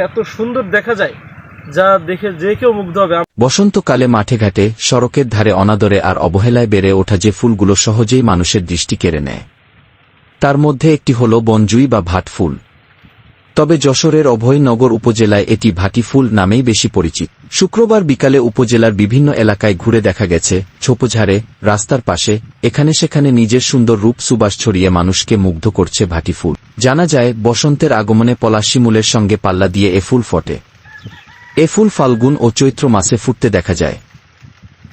এত সুন্দর দেখা যায়, যা দেখে যে কেউ মুগ্ধ হবে। বসন্তকালে মাঠে ঘাটে, সড়কের ধারে অনাদরে আর অবহেলায় বেড়ে ওঠা যে ফুলগুলো সহজেই মানুষের দৃষ্টি কেড়ে নেয়। তার মধ্যে একটি হল বনজুই বা ভাট ফুল। তবে যশোরের অভয়নগর উপজেলায় এটি ভাটি ফুল নামেই বেশি পরিচিত। শুক্রবার বিকালে উপজেলার বিভিন্ন এলাকায় ঘুরে দেখা গেছে, ছোপঝাড়ে, রাস্তার পাশে, এখানে সেখানে নিজের সুন্দর রূপ সুবাস ছড়িয়ে মানুষকে মুগ্ধ করছে ভাটি ফুল। জানা যায়, বসন্তের আগমনে পলাশি মূলের সঙ্গে পাল্লা দিয়ে এ ফুল ফোটে। এ ফুল ফাল্গুন ও চৈত্র মাসে ফুটতে দেখা যায়।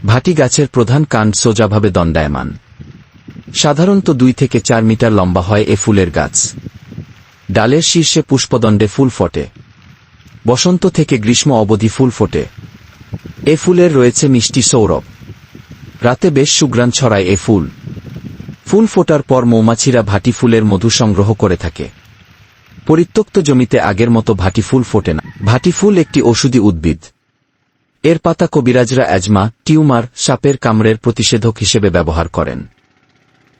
ভাটি গাছের প্রধান কাণ্ড সোজাভাবে দণ্ডায়মান। সাধারণত দুই থেকে চার মিটার লম্বা হয় এ ফুলের গাছ। ডালের শীর্ষে পুষ্পদণ্ডে ফুল ফোটে। বসন্ত থেকে গ্রীষ্ম অবধি ফুল ফোটে। এ ফুলের রয়েছে মিষ্টি সৌরভ। রাতে বেশ সুগ্রাণ ছড়ায় এ ফুল। ফুল ফোটার পর মৌমাছিরা ভাটি ফুলের মধু সংগ্রহ করে থাকে। পরিত্যক্ত জমিতে আগের মতো ভাটি ফুল ফোটে না। ভাটি ফুল একটি ওষুধি উদ্ভিদ। এর পাতা কবিরাজরা অ্যাজমা, টিউমার, সাপের কামড়ের প্রতিষেধক হিসেবে ব্যবহার করেন।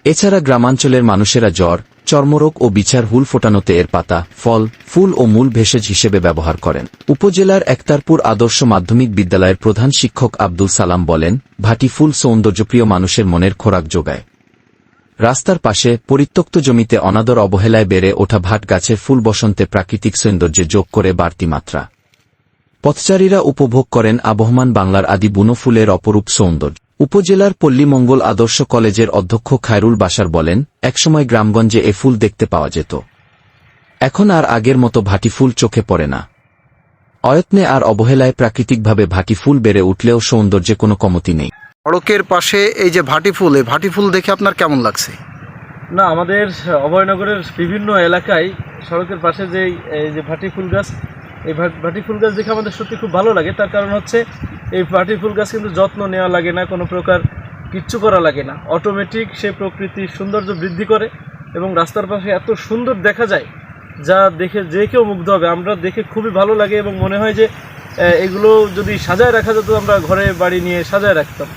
এছাড়া গ্রামাঞ্চলের মানুষেরা জ্বর, চর্মরোগ ও বিচার হুল ফোটানোতে এর পাতা, ফল, ফুল ও মূল ভেষজ হিসেবে ব্যবহার করেন। উপজেলার একতারপুর আদর্শ মাধ্যমিক বিদ্যালয়ের প্রধান শিক্ষক আব্দুল সালাম বলেন, ভাটি ফুল সৌন্দর্যপ্রিয় মানুষের মনের খোরাক যোগায়। রাস্তার পাশে পরিত্যক্ত জমিতে অনাদর অবহেলায় বেড়ে ওঠা ভাট গাছের ফুল বসন্তে প্রাকৃতিক সৌন্দর্যে যোগ করে বাড়তি মাত্রা। পথচারীরা উপভোগ করেন আবহমান বাংলার আদি বুনো ফুলের অপরূপ সৌন্দর্য। উপজেলার পল্লীমঙ্গল আদর্শ কলেজের অধ্যক্ষ খায়রুল বাসার বলেন, একসময় গ্রামগঞ্জে এ ফুল দেখতে পাওয়া যেত। এখন আর আগের মতো ভাটি ফুল চোখে পড়ে না। অয়ত্নে আর অবহেলায় প্রাকৃতিকভাবে ভাটি ফুল বেড়ে উঠলেও সৌন্দর্যে কোনো কমতি নেই। সড়কের পাশে এই যে ভাটি ফুল, এই ভাটি ফুল দেখে আপনার কেমন লাগছে? না, আমাদের অভয়নগরের বিভিন্ন এলাকায় সড়কের পাশে যে এই যে ভাটি ফুল গাছ, এই ভাটি ফুল গাছ দেখে আমাদের সত্যি খুব ভালো লাগে। তার কারণ হচ্ছে, এই ভাটি ফুল গাছ কিন্তু যত্ন নেওয়া লাগে না, কোনো প্রকার কিচ্ছু করা লাগে না। অটোমেটিক সে প্রকৃতির সৌন্দর্য বৃদ্ধি করে এবং রাস্তার পাশে এত সুন্দর দেখা যায়, যা দেখে যে কেউ মুগ্ধ হবে। আমরা দেখে খুবই ভালো লাগে এবং মনে হয় যে এগুলো যদি সাজায় রাখা যেত, আমরা ঘরে বাড়ি নিয়ে সাজায় রাখতাম।